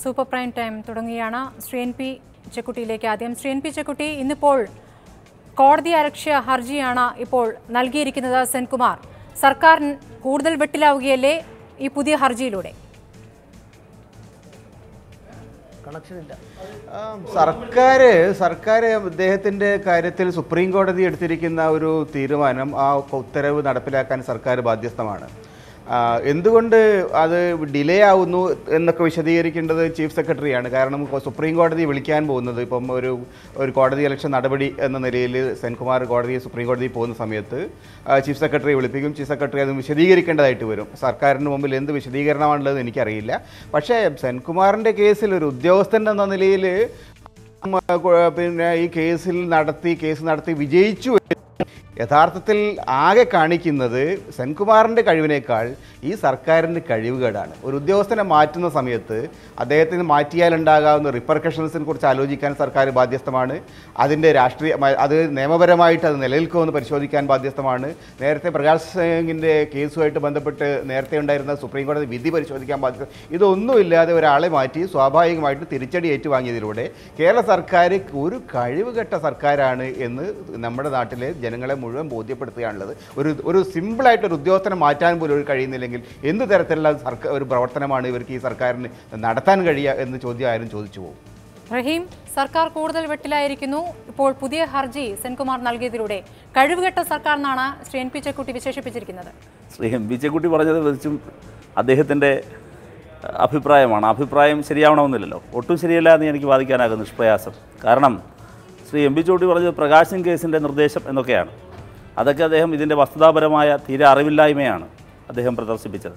Super prime time തുടങ്ങിയാണ് Shri N P ചെക്കുട്ടിയിലേക്ക് ആദ്യം. Shri N P Chekkutty ഇന്നിപ്പോൾ കോടതി അലക്ഷ്യ ഹർജിയാണ് ഇപ്പോൾ നൽകിയിരിക്കുന്നത് സെൻകുമാർ. സർക്കാർ കൂടുതൽ വെട്ടിലാവുകയല്ലേ ഈ പുതിയ ഹർജിയിലൂടെ? ആ, സർക്കാർ സർക്കാർ അദ്ദേഹത്തിന്റെ കാര്യത്തിൽ സുപ്രീം കോടതി എടുത്തിരിക്കുന്ന ഒരു തീരുമാനം ആ ഉത്തരവ് നടപ്പിലാക്കാൻ സർക്കാർ ബാധ്യസ്ഥമാണ്. എന്തുകൊണ്ട് അത് ഡിലേ ആവുന്നു എന്നൊക്കെ വിശദീകരിക്കേണ്ടത് ചീഫ് സെക്രട്ടറിയാണ് കാരണം സുപ്രീം കോടതി വിളിക്കാൻ പോകുന്നത് ഇപ്പം ഒരു ഒരു കോടതി ഇലക്ഷൻ നടപടി എന്ന നിലയിൽ സെൻകുമാർ കോടതി സുപ്രീം കോടതി പോകുന്ന സമയത്ത് ചീഫ് സെക്രട്ടറി വിളിപ്പിക്കും. ചീഫ് സെക്രട്ടറി അത് വിശദീകരിക്കേണ്ടതായിട്ട് വരും. സർക്കാരിന് മുമ്പിൽ എന്ത് വിശദീകരണമാണുള്ളതെന്ന് എനിക്കറിയില്ല. പക്ഷേ സെൻകുമാറിന്റെ കേസിൽ ഒരു ഉദ്യോഗസ്ഥൻ എന്ന നിലയിൽ പിന്നെ ഈ കേസിൽ നടത്തി കേസ് നടത്തി വിജയിച്ചു യഥാർത്ഥത്തിൽ ആകെ കാണിക്കുന്നത് സെൻകുമാറിന്റെ കഴിവിനേക്കാൾ ഈ സർക്കാരിന്റെ കഴിവുകേടാണ്. ഒരു ഉദ്യോഗസ്ഥനെ മാറ്റുന്ന സമയത്ത് അദ്ദേഹത്തിന് മാറ്റിയാലുണ്ടാകാവുന്ന റിപ്പർക്കഷൻസിനെ കുറിച്ച് ആലോചിക്കാൻ സർക്കാർ ബാധ്യസ്ഥമാണ്. അതിന്റെ രാഷ്ട്രീയ അത് നിയമപരമായിട്ട് അത് നിലനിൽക്കുമെന്ന് പരിശോധിക്കാൻ ബാധ്യസ്ഥമാണ്. നേരത്തെ പ്രകാശ് സിംഗിന്റെ കേസുമായിട്ട് ബന്ധപ്പെട്ട് നേരത്തെ ഉണ്ടായിരുന്ന സുപ്രീം കോടതി വിധി പരിശോധിക്കാൻ ബാധ്യത ഇതൊന്നുമില്ലാതെ ഒരാളെ മാറ്റി സ്വാഭാവികമായിട്ട് തിരിച്ചടി ഏറ്റുവാങ്ങിയതിലൂടെ കേരള സർക്കാർ ഒരു കഴിവുകെട്ട സർക്കാരാണ് എന്ന് നമ്മുടെ നാട്ടിലെ ജനങ്ങളെ മുഴുവൻ ബോധ്യപ്പെടുത്തുകയാണുള്ളത്. ഒരു ഒരു സിമ്പിളായിട്ട് ഒരു ഉദ്യോഗസ്ഥനെ മാറ്റാൻ പോലും ഒരു കഴിയുന്നില്ലെങ്കിൽ എന്ത് തരത്തിലുള്ള സർക്കാർ ഒരു പ്രവർത്തനമാണ് ഇവർക്ക് ഈ സർക്കാരിന് നടത്താൻ കഴിയുക എന്ന് ചോദ്യം ആരും ചോദിച്ചു പോകും. റഹീം സർക്കാർ കൂടുതൽ വെട്ടിലായിരിക്കുന്നു. ഇപ്പോൾ പുതിയ ഹർജി സെൻകുമാർ നൽകിയതിലൂടെ കഴിവുകെട്ട സർക്കാർ എന്നാണ് ശ്രീ എൻ പി ചെക്കുട്ടി വിശേഷിപ്പിച്ചിരിക്കുന്നത്. ശ്രീ എം പി ചെക്കുട്ടി പറഞ്ഞത് വെച്ചും അദ്ദേഹത്തിന്റെ അഭിപ്രായമാണ്. അഭിപ്രായം ശരിയാവണമെന്നില്ലല്ലോ. ഒട്ടും ശരിയല്ല എന്ന് എനിക്ക് വാദിക്കാനാകും നിഷ്പ്രയാസം. കാരണം ശ്രീ എം പി ചെക്കുട്ടി പറഞ്ഞത് പ്രകാശൻ കേസിന്റെ നിർദ്ദേശം എന്നൊക്കെയാണ്. അതൊക്കെ അദ്ദേഹം ഇതിന്റെ വസ്തുതാപരമായ തീരെ അറിവില്ലായ്മയാണ് അദ്ദേഹം പ്രദർശിപ്പിച്ചത്.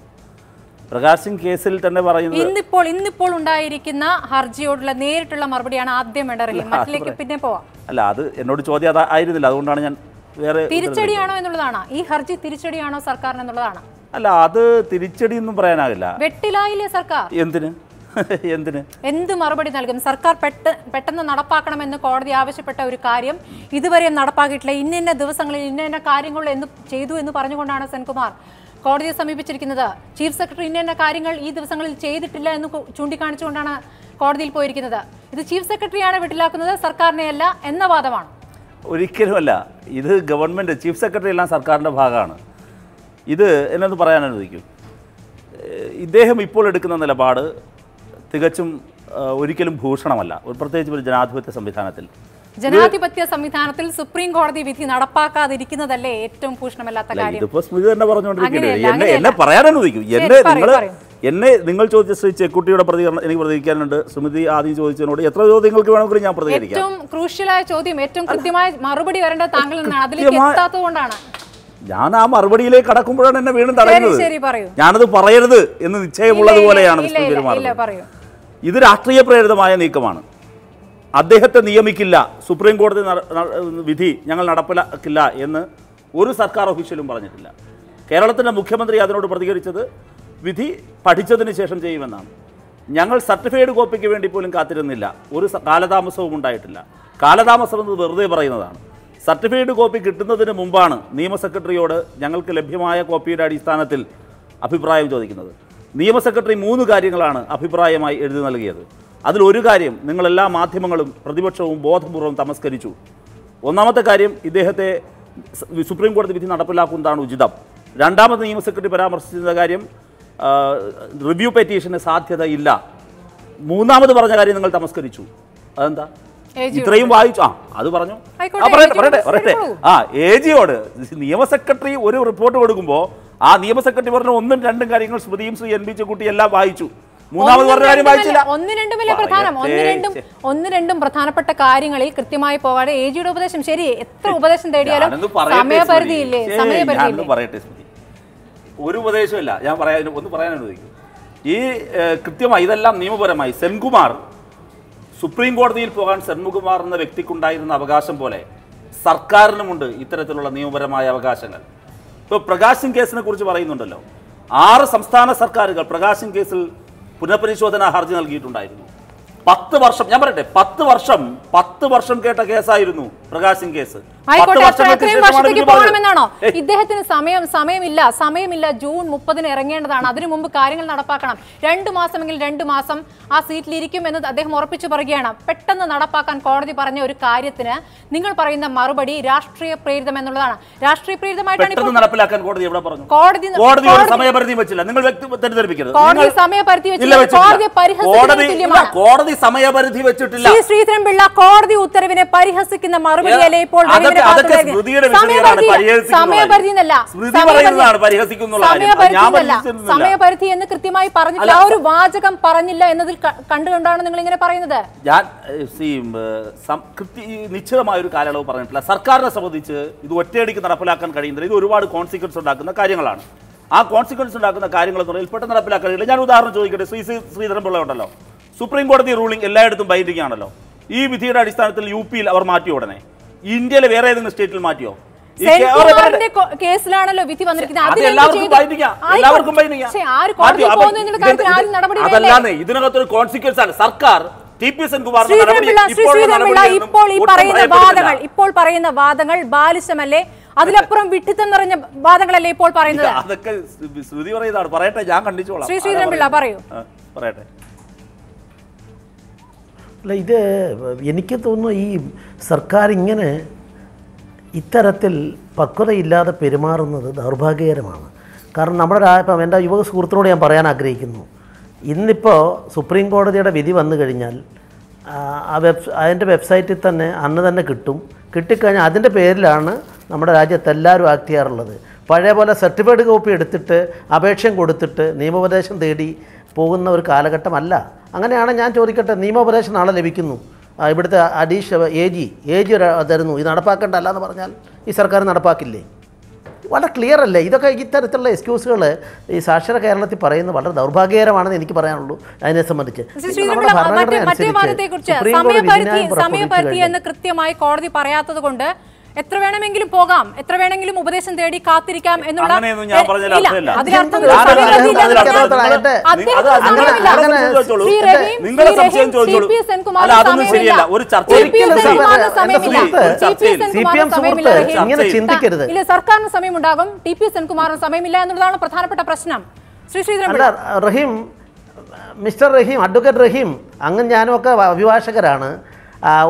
പ്രകാശ് സിംഗ് കേസിൽ തന്നെ പറയുന്നത് ഇന്നിപ്പോൾ ഇന്നിപ്പോൾ ഉണ്ടായിരിക്കുന്ന ഹർജിയോടുള്ള നേരിട്ടുള്ള മറുപടിയാണ് ആദ്യം മറ്റിലേക്ക് പിന്നെ പോവാം. അല്ല അത് എന്നോട് ചോദ്യം അത് ആയിരുന്നില്ല. അതുകൊണ്ടാണ് ഞാൻ വേറെ തിരിച്ചടിയാണോ എന്നുള്ളതാണ്. ഈ ഹർജി തിരിച്ചടിയാണോ സർക്കാരിന് എന്നുള്ളതാണ് അല്ല അത് തിരിച്ചടി ഒന്നും പറയാനാകില്ല. വെട്ടിലായില്ലേ സർക്കാർ? എന്തിന്? എന്തിന്? എന്ത് മറുപടി നൽകും? സർക്കാർ പെട്ടെന്ന് നടപ്പാക്കണമെന്ന് കോടതി ആവശ്യപ്പെട്ട ഒരു കാര്യം ഇതുവരെയും നടപ്പാക്കിയിട്ടില്ല. ഇന്ന ഇന്ന ദിവസങ്ങളിൽ ഇന്ന ഇന്ന കാര്യങ്ങൾ എന്ന് ചെയ്തു എന്ന് പറഞ്ഞുകൊണ്ടാണ് സെൻകുമാർ കോടതിയെ സമീപിച്ചിരിക്കുന്നത്. ചീഫ് സെക്രട്ടറി ഇന്ന ഇന്ന കാര്യങ്ങൾ ഈ ദിവസങ്ങളിൽ ചെയ്തിട്ടില്ല എന്ന് ചൂണ്ടിക്കാണിച്ചുകൊണ്ടാണ് കോടതിയിൽ പോയിരിക്കുന്നത്. ഇത് ചീഫ് സെക്രട്ടറിയാണ് വിട്ടിലാക്കുന്നത് സർക്കാരിനെയല്ല എന്ന വാദമാണ്. ഒരിക്കലുമല്ല. ഇത് ഗവൺമെന്റ് ചീഫ് സെക്രട്ടറി എല്ലാം സർക്കാരിന്റെ ഭാഗമാണ്. ഇത് എന്നൊന്ന് പറയാൻ അനുവദിക്കും. ഇദ്ദേഹം ഇപ്പോൾ എടുക്കുന്ന നിലപാട് തികച്ചും ഒരിക്കലും ഭൂഷണമല്ല. ഒരു പ്രത്യേകിച്ച് ഒരു ജനാധിപത്യ സംവിധാനത്തിൽ. ജനാധിപത്യ സംവിധാനത്തിൽ സുപ്രീം കോടതി വിധി നടപ്പാക്കാതിരിക്കുന്നതല്ലേ ഏറ്റവും ഭൂഷണമല്ലാത്ത കാര്യം? ഇതിപ്പോ സ്മിതി തന്നെ പറഞ്ഞുകൊണ്ടിരിക്കുന്നത് എന്നെ. എന്നെ പറയാൻ അനുവദിക്കും. എന്നെ നിങ്ങൾ എന്നെ നിങ്ങൾ ചോദിച്ച ശ്രീ ചെക്കുട്ടിയുടെ പ്രതികരണം എനിക്ക് പ്രതികരിക്കാനുണ്ട്. സ്മിതി ആദ്യം ചോദിച്ചതിനോട് എത്ര ചോദ്യങ്ങൾക്ക് വേണമെങ്കിലും ഞാൻ പ്രതികരിക്കാം. ഏറ്റവും ക്രൂഷ്യലായ ചോദ്യം ഏറ്റവും കൃത്യമായ മറുപടി വരേണ്ട താങ്കൾ അതിലേക്ക് കൃത്യമായ- കൊണ്ടാണ്. ഞാൻ ആ മറുപടിയിലേക്ക് കടക്കുമ്പോഴാണ് എന്നെ വീണ്ടും തടയുന്നത്. ഞാനത് പറയരുത് എന്ന് നിശ്ചയമുള്ളത് പോലെയാണ് പെരുമാറുന്നത്. ഇത് രാഷ്ട്രീയ പ്രേരിതമായ നീക്കമാണ്. അദ്ദേഹത്തെ നിയമിക്കില്ല. സുപ്രീം കോടതി വിധി ഞങ്ങൾ നടപ്പിലാക്കില്ല എന്ന് ഒരു സർക്കാർ ഒഫീഷ്യലും പറഞ്ഞിട്ടില്ല. കേരളത്തിന്റെ മുഖ്യമന്ത്രി അതിനോട് പ്രതികരിച്ചത് വിധി പഠിച്ചതിന് ശേഷം ചെയ്യുമെന്നാണ്. ഞങ്ങൾ സർട്ടിഫൈഡ് കോപ്പിക്ക് വേണ്ടി പോലും കാത്തിരുന്നില്ല. ഒരു കാലതാമസവും ഉണ്ടായിട്ടില്ല. കാലതാമസം എന്നത് വെറുതെ പറയുന്നതാണ്. സർട്ടിഫൈഡ് കോപ്പി കിട്ടുന്നതിന് മുമ്പാണ് നിയമ സെക്രട്ടറിയോട് ഞങ്ങൾക്ക് ലഭ്യമായ കോപ്പിയുടെ അടിസ്ഥാനത്തിൽ അഭിപ്രായം ചോദിക്കുന്നത്. നിയമ സെക്രട്ടറി മൂന്ന് കാര്യങ്ങളാണ് അഭിപ്രായമായി എഴുതി നൽകിയത്. അതിലൊരു കാര്യം നിങ്ങളെല്ലാ മാധ്യമങ്ങളും പ്രതിപക്ഷവും ബോധപൂർവം തമസ്കരിച്ചു. ഒന്നാമത്തെ കാര്യം ഇദ്ദേഹത്തെ സുപ്രീം കോടതി വിധി നടപ്പിലാക്കുന്നതാണ് ഉചിതം. രണ്ടാമത് നിയമ സെക്രട്ടറി പരാമർശിച്ചിരുന്ന കാര്യം റിവ്യൂ പെറ്റീഷന് സാധ്യതയില്ല മൂന്നാമത് പറഞ്ഞ കാര്യം നിങ്ങൾ തമസ്കരിച്ചു. അതെന്താ. ഇത്രയും വായിച്ചു. ആ അത് പറഞ്ഞു. പറയട്ടെ പറയട്ടെ ആ എ ജിയോട് നിയമ സെക്രട്ടറി ഒരു റിപ്പോർട്ട് കൊടുക്കുമ്പോൾ ആ നിയമ സെക്രട്ടറി പറഞ്ഞ ഒന്നും രണ്ടും കാര്യങ്ങൾ സ്മൃതിയും ശ്രീ എൻ ബി ചെക്കുട്ടി എല്ലാം വായിച്ചു. മൂന്നാമത് പറഞ്ഞ കാര്യം വായിച്ചില്ല. ഒന്ന് രണ്ടുമല്ല പ്രധാനം? ഒന്ന് രണ്ടും ഒന്ന് രണ്ടും പ്രധാനപ്പെട്ട കാര്യങ്ങളിൽ കൃത്യമായി പോകാതെ എ ജിയുടെ ഉപദേശം ശരി എത്ര ഉപദേശം തേടിയാലും പറയട്ടെ സമയപരിധി പറയട്ടെ സ്മൃതി ഒരു ഉപദേശമില്ല ഞാൻ പറയാൻ ഒന്ന് പറയാൻ അനുവദിക്കും ഈ കൃത്യമായി ഇതെല്ലാം നിയമപരമായി സെൻകുമാർ സുപ്രീം കോടതിയിൽ പോകാൻ സെൻകുമാർ എന്ന വ്യക്തിക്കുണ്ടായിരുന്ന അവകാശം പോലെ സർക്കാരിനുമുണ്ട് ഇത്തരത്തിലുള്ള നിയമപരമായ അവകാശങ്ങൾ. ഇപ്പോൾ പ്രകാശൻ കേസിനെ കുറിച്ച് പറയുന്നുണ്ടല്ലോ. ആറ് സംസ്ഥാന സർക്കാരുകൾ പ്രകാശൻ കേസിൽ പുനഃപരിശോധനാ ഹർജി നൽകിയിട്ടുണ്ടായിരുന്നു. പത്ത് വർഷം ഞാൻ പറയട്ടെ പത്ത് വർഷം പത്ത് വർഷം കേട്ട കേസായിരുന്നു. പ്രകാശ് സിംഗ് കേസ്. പോകണമെന്നാണോ ഇദ്ദേഹത്തിന് സമയം സമയമില്ല സമയമില്ല. ജൂൺ മുപ്പതിന് ഇറങ്ങേണ്ടതാണ്. അതിനു മുമ്പ് കാര്യങ്ങൾ നടപ്പാക്കണം. രണ്ടു മാസമെങ്കിൽ രണ്ടു മാസം ആ സീറ്റിൽ ഇരിക്കും എന്ന് അദ്ദേഹം ഉറപ്പിച്ചു പറയുകയാണ്. പെട്ടെന്ന് നടപ്പാക്കാൻ കോടതി പറഞ്ഞ ഒരു കാര്യത്തിന് നിങ്ങൾ പറയുന്ന മറുപടി രാഷ്ട്രീയ പ്രേരിതം എന്നുള്ളതാണ്. രാഷ്ട്രീയ പ്രേരിതമായിട്ടാണ് നടപ്പിലാക്കാൻ കോടതി എവിടെ പറഞ്ഞു? കോടതി സമയപരിധി വെച്ചില്ല. നിങ്ങൾ തെറ്റിദ്ധരിപ്പിക്കരുത്. കോടതി സമയപരിധി വെച്ചില്ല. കോടതി ഇല്ല, കോടതി സമയപരിധി വെച്ചിട്ടില്ല. ശ്രീധരൻപിള്ള കോടതി ഉത്തരവിനെ പരിഹസിക്കുന്ന മറുപടിയല്ലേ ഇപ്പോൾ സമയപരിധി- സമയപരിധി എന്നല്ല. എന്ന് കൃത്യമായി പറഞ്ഞില്ല ആ ഒരു വാചകം പറഞ്ഞില്ല എന്നതിൽ കണ്ടുകൊണ്ടാണ് നിങ്ങൾ ഇങ്ങനെ പറയുന്നത്. ഞാൻ നിശ്ചിതമായ ഒരു കാലയളവ് പറഞ്ഞിട്ടില്ല. സർക്കാരിനെ സംബന്ധിച്ച് ഇത് ഒറ്റയടിക്ക് നടപ്പിലാക്കാൻ കഴിയുന്നില്ല. ഇത് ഒരുപാട് കോൺസിക്വൻസ് ഉണ്ടാക്കുന്ന കാര്യങ്ങളാണ്. ആ കോൺസിക്വൻസ് ഉണ്ടാക്കുന്ന കാര്യങ്ങൾ എന്ന് പറഞ്ഞാൽ പെട്ടെന്ന് നടപ്പിലാക്കാൻ കഴിയില്ല. ഞാൻ ഉദാഹരണം ചോദിക്കട്ടെ. ശ്രീ ശ്രീ ശ്രീധരൻപിള്ള ഉണ്ടല്ലോ. സുപ്രീം കോടതി റൂളിംഗ് എല്ലായിടത്തും ബൈൻഡിംഗ് ആണല്ലോ. ഈ വിധിയുടെ അടിസ്ഥാനത്തിൽ യു പിയിൽ അവർ മാറ്റി ഉടനെ. ഇന്ത്യയിലെ വേറെ ഏതെങ്കിലും സ്റ്റേറ്റിൽ മാറ്റിയോ? കേസിലാണല്ലോ വിധി വന്നിരിക്കുന്നത്? അതല്ലാന്ന് ഇതിനകത്തൊരു കോൺസിക്വൻസ് ആണ്. സർക്കാർ ഇപ്പോൾ ഈ പറയുന്ന വാദങ്ങൾ ഇപ്പോൾ പറയുന്ന വാദങ്ങൾ ബാലിശമല്ലേ? അതിലപ്പുറം വിട്ടിത്തം നിറഞ്ഞ വാദങ്ങളല്ലേ ഇപ്പോൾ പറയുന്നത്? അതൊക്കെ ശ്രുതി പറയുന്നതാണ്. പറയട്ടെ ഞാൻ കണ്ടിച്ചോളാം. ശ്രീ ശ്രീധരൻപിള്ള പറയൂ. പറയട്ടെ. അല്ല ഇത് എനിക്ക് തോന്നുന്നു ഈ സർക്കാർ ഇങ്ങനെ ഇത്തരത്തിൽ പക്വതയില്ലാതെ പെരുമാറുന്നത് ദൗർഭാഗ്യകരമാണ്. കാരണം നമ്മുടെ ഇപ്പം എന്റെ യുവ സുഹൃത്തിനോട് ഞാൻ പറയാൻ ആഗ്രഹിക്കുന്നു. ഇന്നിപ്പോൾ സുപ്രീം കോടതിയുടെ വിധി വന്നു കഴിഞ്ഞാൽ ആ വെബ് അതിന്റെ വെബ്സൈറ്റിൽ തന്നെ അന്ന് തന്നെ കിട്ടും. കിട്ടിക്കഴിഞ്ഞാൽ അതിന്റെ പേരിലാണ് നമ്മുടെ രാജ്യത്ത് എല്ലാവരും ആക്ട് ചെയ്യാറുള്ളത്. പഴയ പോലെ സർട്ടിഫൈഡ് കോപ്പി എടുത്തിട്ട് അപേക്ഷയും കൊടുത്തിട്ട് നിയമോപദേശം തേടി പോകുന്ന ഒരു കാലഘട്ടമല്ല. അങ്ങനെയാണ് ഞാൻ ചോദിക്കട്ടെ നിയമോപദേശം നാളെ ലഭിക്കുന്നു. ഇവിടുത്തെ additional A G A G തരുന്നു. ഇത് നടപ്പാക്കേണ്ട അല്ല എന്ന് പറഞ്ഞാൽ ഈ സർക്കാർ നടപ്പാക്കില്ലേ? വളരെ ക്ലിയർ അല്ലേ? ഇതൊക്കെ ഇത്തരത്തിലുള്ള എക്സ്ക്യൂസുകൾ ഈ സാക്ഷര കേരളത്തിൽ പറയുന്നത് വളരെ ദൗർഭാഗ്യകരമാണെന്ന് എനിക്ക് പറയാനുള്ളൂ. അതിനെ സംബന്ധിച്ച്. സമയപരിധി എന്ന് കൃത്യമായി കോടതി പറയാത്തത് കൊണ്ട് എത്ര വേണമെങ്കിലും പോകാം എത്ര വേണമെങ്കിലും ഉപദേശം തേടി കാത്തിരിക്കാം എന്നുള്ള ഇല്ല, സർക്കാരിന് സമയമുണ്ടാകും. ടി പി സെൻകുമാറിന് സമയമില്ല എന്നുള്ളതാണ് പ്രധാനപ്പെട്ട പ്രശ്നം. ശ്രീ ശ്രീധരൻ റഹീം മിസ്റ്റർ റഹീം അഡ്വക്കേറ്റ് റഹീം അങ്ങും ഞാനും ഒക്കെ അഭിഭാഷകരാണ്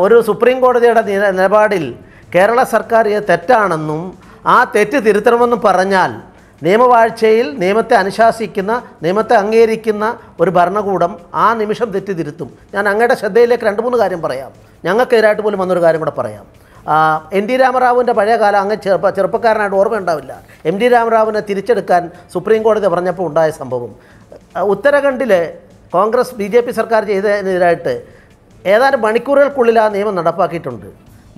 ഒരു സുപ്രീം കോടതിയുടെ നില- നിലപാടിൽ കേരള സർക്കാർ ഇത് തെറ്റാണെന്നും ആ തെറ്റ് തിരുത്തണമെന്നും പറഞ്ഞാൽ നിയമവാഴ്ചയിൽ നിയമത്തെ അനുശാസിക്കുന്ന നിയമത്തെ അംഗീകരിക്കുന്ന ഒരു ഭരണകൂടം ആ നിമിഷം തെറ്റ് തിരുത്തും. ഞാൻ അങ്ങയുടെ ശ്രദ്ധയിലേക്ക് രണ്ട് മൂന്ന് കാര്യം പറയാം. ഞങ്ങൾക്കെതിരായിട്ട് പോലും വന്നൊരു കാര്യം കൂടെ പറയാം. എൻ ടി രാമറാവുവിന്റെ പഴയ കാലം അങ്ങ് ചെറുപ്പ ചെറുപ്പക്കാരനായിട്ട് ഓർമ്മയുണ്ടാവില്ല. എം ടി രാമറാവിനെ തിരിച്ചെടുക്കാൻ സുപ്രീം കോടതി പറഞ്ഞപ്പോൾ ഉണ്ടായ സംഭവം. ഉത്തരാഖണ്ഡിലെ കോൺഗ്രസ് ബി ജെ പി സർക്കാർ ചെയ്തതിനെതിരായിട്ട് ഏതാനും മണിക്കൂറുകൾക്കുള്ളിൽ ആ നിയമം നടപ്പാക്കിയിട്ടുണ്ട്.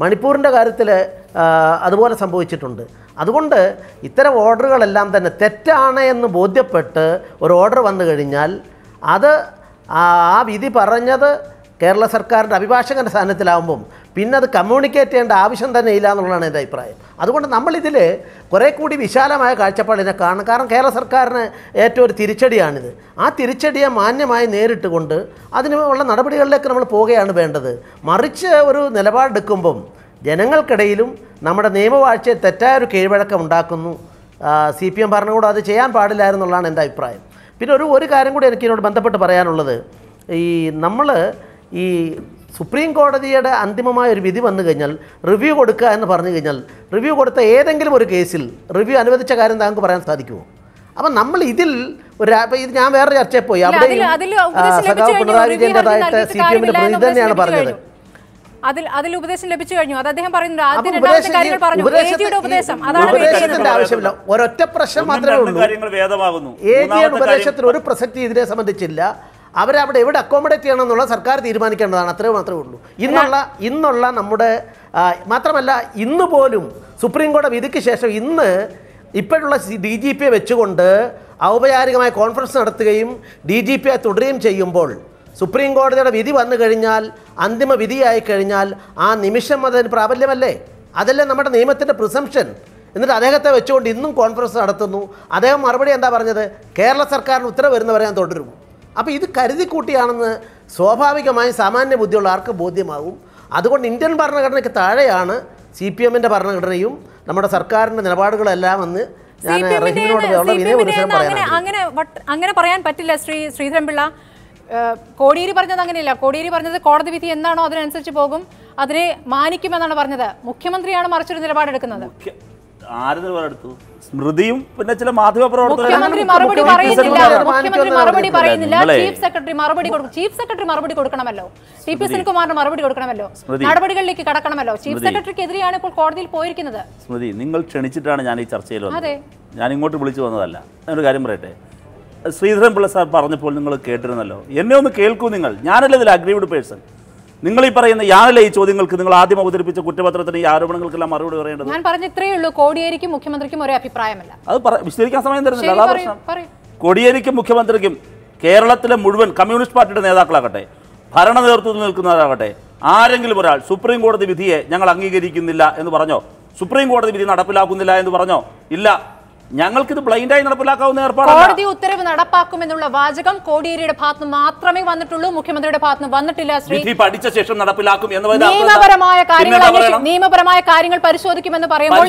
മണിപ്പൂരിന്റെ കാര്യത്തിൽ അതുപോലെ സംഭവിച്ചിട്ടുണ്ട്. അതുകൊണ്ട് ഇത്തരം ഓർഡറുകളെല്ലാം തന്നെ തെറ്റാണ് എന്ന് ബോധ്യപ്പെട്ട് ഒരു ഓർഡർ വന്നു കഴിഞ്ഞാൽ അത് ആ വിധി പറഞ്ഞത് കേരള സർക്കാരിന്റെ അഭിഭാഷകന്റെ സ്ഥാനത്തിലാവുമ്പം പിന്നെ അത് കമ്മ്യൂണിക്കേറ്റ് ചെയ്യേണ്ട ആവശ്യം തന്നെ ഇല്ല എന്നുള്ളതാണ് എന്റെ അഭിപ്രായം. അതുകൊണ്ട് നമ്മളിതിൽ കുറേ കൂടി വിശാലമായ കാഴ്ചപ്പാടിനെ കാണണം. കാരണം കേരള സർക്കാരിന് ഏറ്റവും ഒരു തിരിച്ചടിയാണിത്. ആ തിരിച്ചടിയെ മാന്യമായി നേരിട്ട് നേരിട്ടുകൊണ്ട് അതിനുള്ള നടപടികളിലേക്ക് നമ്മൾ പോവുകയാണ് വേണ്ടത്. മറിച്ച് ഒരു നിലപാടെടുക്കുമ്പം ജനങ്ങൾക്കിടയിലും നമ്മുടെ നിയമവാഴ്ചയെ തെറ്റായ ഒരു കീഴ്വഴക്കം ഉണ്ടാക്കുന്നു. സി പി എം ഭരണകൂടം അത് ചെയ്യാൻ പാടില്ലായിരുന്നുള്ളതാണ് എന്റെ അഭിപ്രായം. പിന്നെ ഒരു ഒരു കാര്യം കൂടി എനിക്ക് ഇതിനോട് ബന്ധപ്പെട്ട് പറയാനുള്ളത്. ഈ നമ്മൾ ഈ സുപ്രീം കോടതിയുടെ അന്തിമമായ ഒരു വിധി വന്നു കഴിഞ്ഞാൽ റിവ്യൂ കൊടുക്കുക എന്ന് പറഞ്ഞു കഴിഞ്ഞാൽ റിവ്യൂ കൊടുത്ത ഏതെങ്കിലും ഒരു കേസിൽ റിവ്യൂ അനുവദിച്ച കാര്യം താങ്കൾക്ക് പറയാൻ സാധിക്കുമോ? അപ്പം നമ്മൾ ഇതിൽ ഒരു ഇത് ഞാൻ വേറെ ചർച്ചയിൽ പോയി. അവിടെ അതിൽ- അതിൽ ഉപദേശം ലഭിച്ചു സഖാവ് കഴിഞ്ഞു. പിണറായി റിവ്യൂ വിജയന്റെതായിട്ട് സി പി എമ്മിന്റെ പ്രതി തന്നെയാണ് പറഞ്ഞത്. അതിൽ അതിൽ ഉപദേശം ലഭിച്ചു കഴിഞ്ഞു. അത് അദ്ദേഹം പറയുന്നത് ആദ്യം രണ്ടാമത്തെ കാര്യങ്ങൾ പറഞ്ഞു. ഉപദേശം. അതാണ് ഉപദേശത്തിന്റെ. ആവശ്യമില്ല. ഒരൊറ്റ പ്രശ്നം മാത്രമേ ഉള്ളൂ. കാര്യങ്ങൾ വേദമാകുന്നു ഉപദേശത്തിന് ഒരു പ്രസക്തി ഇതിനെ സംബന്ധിച്ചില്ല. അവരവിടെ എവിടെ അക്കോമഡേറ്റ് ചെയ്യണം എന്നുള്ള സർക്കാർ തീരുമാനിക്കേണ്ടതാണ്. അത്രേ മാത്രമേ ഉള്ളൂ. ഇന്നുള്ള ഇന്നുള്ള നമ്മുടെ മാത്രമല്ല ഇന്ന് പോലും സുപ്രീം കോടതി വിധിക്ക് ശേഷം ഇന്ന് ഇപ്പോഴുള്ള ഡി ജി പിയെ വെച്ചുകൊണ്ട് ഔപചാരികമായ കോൺഫറൻസ് നടത്തുകയും ഡി ജി പിയെ തുടരുകയും ചെയ്യുമ്പോൾ സുപ്രീം കോടതിയുടെ വിധി വന്നു കഴിഞ്ഞാൽ അന്തിമ വിധിയായി കഴിഞ്ഞാൽ ആ നിമിഷം അതിന് പ്രാബല്യമല്ലേ? അതല്ലേ നമ്മുടെ നിയമത്തിന്റെ പ്രിസംഷൻ എന്നിട്ട് അദ്ദേഹത്തെ വെച്ചുകൊണ്ട് ഇന്നും കോൺഫറൻസ് നടത്തുന്നു. അദ്ദേഹം മറുപടി എന്താ പറഞ്ഞത്? കേരള സർക്കാരിന് ഉത്തരവ് വരുന്നവരെ ഞാൻ തുടരും അപ്പോൾ ഇത് കരുതി കൂട്ടിയാണെന്ന് സ്വാഭാവികമായും സാമാന്യ ബുദ്ധിയുള്ള ആർക്ക് ബോധ്യമാകും. അതുകൊണ്ട് ഇന്ത്യൻ ഭരണഘടനയ്ക്ക് താഴെയാണ് സി പി എമ്മിന്റെ ഭരണഘടനയും നമ്മുടെ സർക്കാരിന്റെ നിലപാടുകളെല്ലാം എന്ന് ഞാൻ റഹീമിനോട് അങ്ങനെ അങ്ങനെ പറയാൻ പറ്റില്ല ശ്രീ ശ്രീധരൻപിള്ള. കോടിയേരി പറഞ്ഞത് അങ്ങനെയല്ല. കോടിയേരി പറഞ്ഞത് കോടതി വിധി എന്താണോ അതിനനുസരിച്ച് പോകും. അതിനെ മാനിക്കുമെന്നാണ് പറഞ്ഞത്. മുഖ്യമന്ത്രിയാണ് മറിച്ചൊരു നിലപാടെടുക്കുന്നത്. ആര് നിലപാടെടുത്തു സ്മൃതിയും പിന്നെ ചില മാധ്യമ മുഖ്യമന്ത്രി പ്രവർത്തകരും മറുപടി ചീഫ് സെക്രട്ടറി കൊടുക്കണമല്ലോ. ടി പി സെൻകുമാറിന് മറുപടി കൊടുക്കണമല്ലോ. സ്മൃതി. നടപടികളിലേക്ക് കടക്കണമല്ലോ. ചീഫ് സ്മൃതി. സെക്രട്ടറിക്കെതിരെയാണ് ഇപ്പോൾ കോടതിയിൽ പോയിരിക്കുന്നത്. സ്മൃതി നിങ്ങൾ ക്ഷണിച്ചിട്ടാണ് ഞാൻ ഈ ചർച്ചയിൽ വന്നത്. അതെ. ഞാൻ ഇങ്ങോട്ട് വിളിച്ചു വന്നതല്ല. ഞാനൊരു കാര്യം പറയട്ടെ? ശ്രീധരൻ പിള്ള സാർ പറഞ്ഞപ്പോൾ നിങ്ങൾ കേട്ടിരുന്നല്ലോ. എന്നെ ഒന്ന് കേൾക്കൂ നിങ്ങൾ. ഞാനല്ല ഇതിൽ അഗ്രീവ്ഡ് പേഴ്സൺ നിങ്ങൾ ഈ പറയുന്ന ഞാനല്ല ഈ ചോദ്യങ്ങൾക്ക് നിങ്ങൾ ആദ്യം അവതരിപ്പിച്ച കുറ്റപത്രത്തിന് ഈ ആരോപണങ്ങൾക്കെല്ലാം മറുപടി പറയേണ്ടത്? ഞാൻ പറഞ്ഞ ഇത്രയേ ഉള്ളൂ. കോടിയേരിക്കും മുഖ്യമന്ത്രിക്കും ഒരേ അഭിപ്രായമല്ല. അത് വിശദീകരിക്കാൻ സമയം തരുന്നില്ല. അതാ പ്രശ്നം. കോടിയേരിക്കും മുഖ്യമന്ത്രിക്കും കേരളത്തിലെ മുഴുവൻ കമ്മ്യൂണിസ്റ്റ് പാർട്ടിയുടെ നേതാക്കളാകട്ടെ ഭരണ നേതൃത്വത്തിൽ നിൽക്കുന്നവരാകട്ടെ ആരെങ്കിലും ഒരാൾ സുപ്രീം കോടതി വിധിയെ ഞങ്ങൾ അംഗീകരിക്കുന്നില്ല എന്ന് പറഞ്ഞോ സുപ്രീം കോടതി വിധി നടപ്പിലാക്കുന്നില്ല എന്ന് പറഞ്ഞോ ഇല്ല. ഞങ്ങൾക്കിത് ബ്ലൈൻഡായി നടപ്പിലാക്കാവുന്ന ഏർപ്പാടാണ് കോടതി ഉത്തരവ് നടപ്പാക്കുമെന്നുള്ള വാചകം കോടിയേരിയുടെ ഭാഗത്ത് മാത്രമേ വന്നിട്ടുള്ളൂ. മുഖ്യമന്ത്രിയുടെ ഭാഗത്ത് വന്നിട്ടില്ല. വിധി പഠിച്ച ശേഷം നടപ്പിലാക്കും എന്ന്? നിയമപരമായ കാര്യങ്ങൾ? നിയമപരമായ കാര്യങ്ങൾ പരിശോധിക്കുമെന്ന് പറയുമ്പോൾ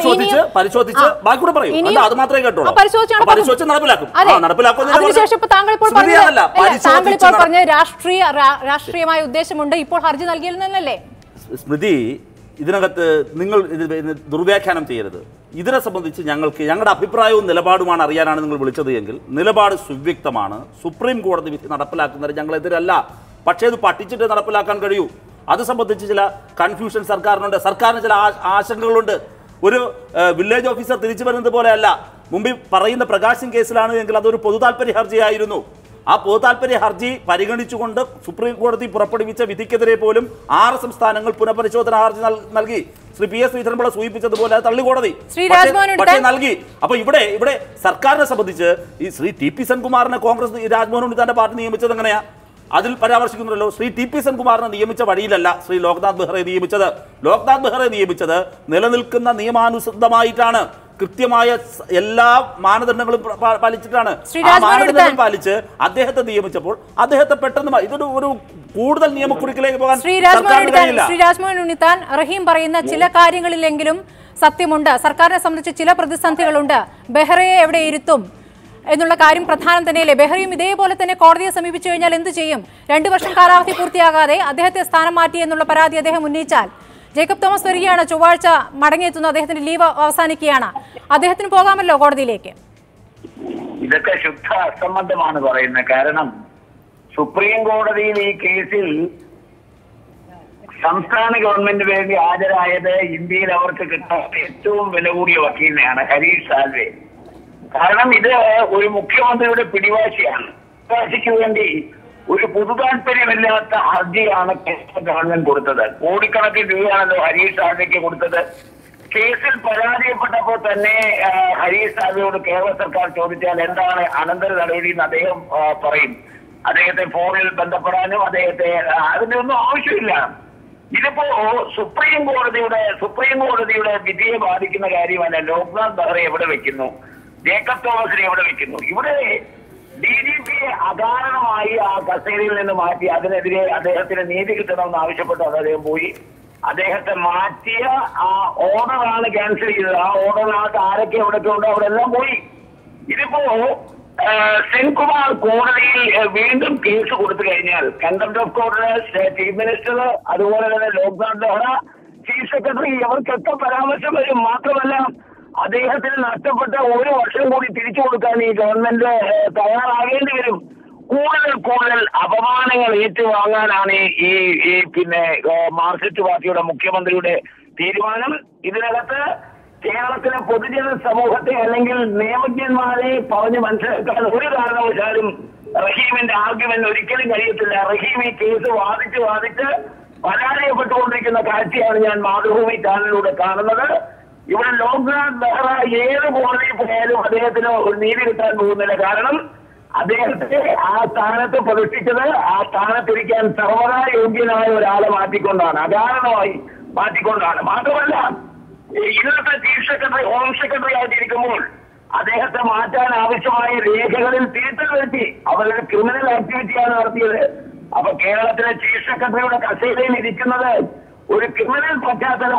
പരിശോധിച്ച് ബാക്കി കൂടെ പറയും. അത് മാത്രമേ കേട്ടുള്ളൂ. പരിശോധിച്ച് നടപ്പിലാക്കും. അതിനുശേഷം ഇപ്പൊ താങ്കൾ ഇപ്പോൾ പറഞ്ഞത് താങ്കൾ ഇപ്പോൾ പറഞ്ഞ രാഷ്ട്രീയ രാഷ്ട്രീയമായ ഉദ്ദേശമുണ്ട്. ഇപ്പോൾ ഹർജി നൽകിയിരുന്നല്ലേ സ്മൃതി ഇതിനകത്ത് നിങ്ങൾ ഇത് ദുർവ്യാഖ്യാനം ചെയ്യരുത്. ഇതിനെ സംബന്ധിച്ച് ഞങ്ങൾക്ക് ഞങ്ങളുടെ അഭിപ്രായവും നിലപാടുമാണ് അറിയാനാണ് നിങ്ങൾ വിളിച്ചത് എങ്കിൽ നിലപാട് സുവ്യക്തമാണ്. സുപ്രീം കോടതി വിധി നടപ്പിലാക്കുന്നതിന് ഞങ്ങളെതിരല്ല. പക്ഷേ ഇത് പഠിച്ചിട്ട് നടപ്പിലാക്കാൻ കഴിയൂ. അത് സംബന്ധിച്ച് ചില കൺഫ്യൂഷൻ സർക്കാരിനുണ്ട്. സർക്കാരിന് ചില ആശങ്കകളുണ്ട്. ഒരു വില്ലേജ് ഓഫീസർ തിരിച്ചു വരുന്നത് പോലെയല്ല. മുമ്പിൽ പറയുന്ന പ്രകാശം കേസിലാണ് എങ്കിൽ അതൊരു പൊതു താല്പര്യ ഹർജിയായിരുന്നു. ആ പൊതുതാൽപര്യ ഹർജി പരിഗണിച്ചുകൊണ്ട് സുപ്രീം കോടതി പുറപ്പെടുവിച്ച വിധിക്കെതിരെ പോലും ആറ് സംസ്ഥാനങ്ങൾ പുനഃപരിശോധന ഹർജി നൽകി. ശ്രീ പി എസ് ശ്രീധരൻപിള്ള സൂചിപ്പിച്ചതുപോലെ തള്ളിക്കോടതി. തള്ളി കോടതി പക്ഷേ- നൽകി. അപ്പൊ ഇവിടെ ഇവിടെ സർക്കാരിനെ സംബന്ധിച്ച് ഈ ശ്രീ ടി പി സെൻകുമാറിനെ കോൺഗ്രസ് രാജ്മോഹൻ ഉണ്ണിത്താന്റെ പാർട്ടി നിയമിച്ചത് എങ്ങനെയാ? അതിൽ പരാമർശിക്കുന്നുണ്ടല്ലോ. ശ്രീ ടി പി സെൻകുമാറിനെ നിയമിച്ച വഴിയിലല്ല ശ്രീ ലോക്നാഥ് ബെഹ്റയെ നിയമിച്ചത്. ലോക്നാഥ് ബെഹ്റയെ നിയമിച്ചത് നിലനിൽക്കുന്ന നിയമാനുസൃതമായിട്ടാണ്. കൃത്യമായ എല്ലാ മാനദണ്ഡങ്ങളും പാലിച്ചിട്ടാണ് ആ മാനദണ്ഡങ്ങൾ പാലിച്ച് അദ്ദേഹത്തെ നിയമിച്ചപ്പോൾ അദ്ദേഹത്തെ പെട്ടെന്ന് ഇതൊരു ഒരു കൂടുതൽ നിയമക്കുറിക്കിലേക്ക് പോകാൻ ശ്രീരാജ്മോഹൻ ഉണ്ണിത്താൻ റഹീം പറയുന്ന ചില കാര്യങ്ങളിലെങ്കിലും സത്യമുണ്ട്. സർക്കാരിനെ സംബന്ധിച്ച് ചില പ്രതിസന്ധികളുണ്ട്. ബെഹ്റയെ എവിടെ ഇരുത്തും എന്നുള്ള കാര്യം പ്രധാനം തന്നെയല്ലേ? ബെഹ്റയും ഇതേപോലെ തന്നെ കോടതിയെ സമീപിച്ചു കഴിഞ്ഞാൽ എന്ത് ചെയ്യും? രണ്ടു വർഷം കാലാവധി പൂർത്തിയാകാതെ അദ്ദേഹത്തെ സ്ഥാനം മാറ്റി എന്നുള്ള പരാതി അദ്ദേഹം ഉന്നയിച്ചാൽ ജേക്കബ് തോമസ് വരികയാണ്. ചൊവ്വാഴ്ച മടങ്ങിയെത്തുന്നു. അദ്ദേഹത്തിന്റെ ലീവ് അവസാനിക്കുകയാണ്. അദ്ദേഹത്തിന് പോകാമല്ലോ കോടതിയിലേക്ക്? ഇതൊക്കെ ശുദ്ധ അസംബന്ധമാണ് പറയുന്നത്. കാരണം സുപ്രീം കോടതിയിൽ ഈ കേസിൽ സംസ്ഥാന ഗവൺമെന്റ് വേണ്ടി ഹാജരായത് ഇന്ത്യയിൽ അവർക്ക് കിട്ടാത്ത ഏറ്റവും വില കൂടിയ വക്കീലിനെയാണ് ഹരീഷ് സാൽവെ. കാരണം ഇത് ഒരു മുഖ്യമന്ത്രിയുടെ പിടിവാശിയാണ്. പിടിവാശിക്ക് വേണ്ടി ഒരു പൊതു താല്പര്യമില്ലാത്ത ഹർജിയാണ് കേരള ഗവൺമെന്റ് കൊടുത്തത്. കോടിക്കണക്കിന് രൂപയാണല്ലോ ഹരീഷ് സാൽവെക്ക് കൊടുത്തത്. കേസിൽ പരാജയപ്പെട്ടപ്പോൾ തന്നെ ഹരീഷ് സാൽവെയോട് കേരള സർക്കാർ ചോദിച്ചാൽ എന്താണ് അനന്തര നടപടി എന്ന് അദ്ദേഹം പറയും. അദ്ദേഹത്തെ ഫോണിൽ ബന്ധപ്പെടാനും അദ്ദേഹത്തെ അതിന്റെ ഒന്നും ആവശ്യമില്ല. ഇതിപ്പോ സുപ്രീം കോടതിയുടെ സുപ്രീം കോടതിയുടെ വിധിയെ ബാധിക്കുന്ന കാര്യമല്ല. ലോക്നാഥ് ബെഹ്റ എവിടെ വെക്കുന്നു? ജേക്കബ് തോമസിനെ എവിടെ വെക്കുന്നു? ഇവിടെ ഡി ജി അകാരണമായി ആ കസേരയിൽ നിന്ന് മാറ്റി അതിനെതിരെ അദ്ദേഹത്തിന് നീതി കിട്ടണമെന്ന് ആവശ്യപ്പെട്ട് അദ്ദേഹം പോയി. അദ്ദേഹത്തെ മാറ്റിയ ആ ഓർഡറാണ് ക്യാൻസൽ ചെയ്തത്. ആ ഓർഡറിനകത്ത് ആരൊക്കെ എവിടെയൊക്കെ ഉണ്ടോ അവിടെ എല്ലാം പോയി. ഇതിപ്പോ സെൻകുമാർ കോടതിയിൽ വീണ്ടും കേസ് കൊടുത്തു കഴിഞ്ഞാൽ കണ്ടംപ്റ്റ് ഓഫ് കോർട്ടിന് ചീഫ് മിനിസ്റ്റർ അതുപോലെ തന്നെ ലോക്നാഥ് ബെഹ്റ ചീഫ് സെക്രട്ടറി ഇവർക്കൊക്കെ പരാമർശം വരും മാത്രമല്ല അദ്ദേഹത്തിന് നഷ്ടപ്പെട്ട ഒരു വർഷം കൂടി തിരിച്ചു കൊടുക്കാൻ ഈ ഗവൺമെന്റ് തയ്യാറാകേണ്ടി വരും. കൂടുതൽ കൂടുതൽ അപമാനങ്ങൾ ഏറ്റുവാങ്ങാനാണ് ഈ- ഈ പിന്നെ മാർക്സിസ്റ്റ് പാർട്ടിയുടെ മുഖ്യമന്ത്രിയുടെ തീരുമാനം. ഇതിനകത്ത് കേരളത്തിലെ പൊതുജന സമൂഹത്തെ അല്ലെങ്കിൽ നിയമജ്ഞന്മാരെ പറഞ്ഞ് മനസ്സിലാക്കാൻ ഒരു കാരണവശാലും റഹീമിന്റെ ആർഗ്യുമെന്റ് ഒരിക്കലും കഴിയത്തില്ല. റഹീം ഈ കേസ് വാദിച്ച് വാദിച്ച് പരാജയപ്പെട്ടുകൊണ്ടിരിക്കുന്ന കാഴ്ചയാണ് ഞാൻ മാതൃഭൂമി ചാനലിലൂടെ കാണുന്നത്. ഇവിടെ ലോക്നാഥ് ബെഹ്റ ഏത് കോടതിയിൽ പോയാലും അദ്ദേഹത്തിന് ഒരു നീതി കിട്ടാൻ പോകുന്നില്ല. കാരണം അദ്ദേഹത്തെ ആ സ്ഥാനത്ത് പ്രതിഷ്ഠിച്ചത് ആ സ്ഥാനത്തിരിക്കാൻ സർവതാ യോഗ്യനായ ഒരാളെ മാറ്റിക്കൊണ്ടാണ്. അകാരണമായി മാറ്റിക്കൊണ്ടാണ്. മാത്രമല്ല ഇന്നത്തെ ചീഫ് സെക്രട്ടറി ഹോം സെക്രട്ടറി ആയിട്ടിരിക്കുമ്പോൾ അദ്ദേഹത്തെ മാറ്റാൻ ആവശ്യമായ രേഖകളിൽ തിരുത്തൽ വരുത്തി അവരുടെ ക്രിമിനൽ ആക്ടിവിറ്റിയാണ് നടത്തിയത്. അപ്പൊ കേരളത്തിലെ ചീഫ് സെക്രട്ടറിയുടെ കസേരയിൽ ഇരിക്കുന്നത് ഒരു ക്രിമിനൽ പശ്ചാത്തലം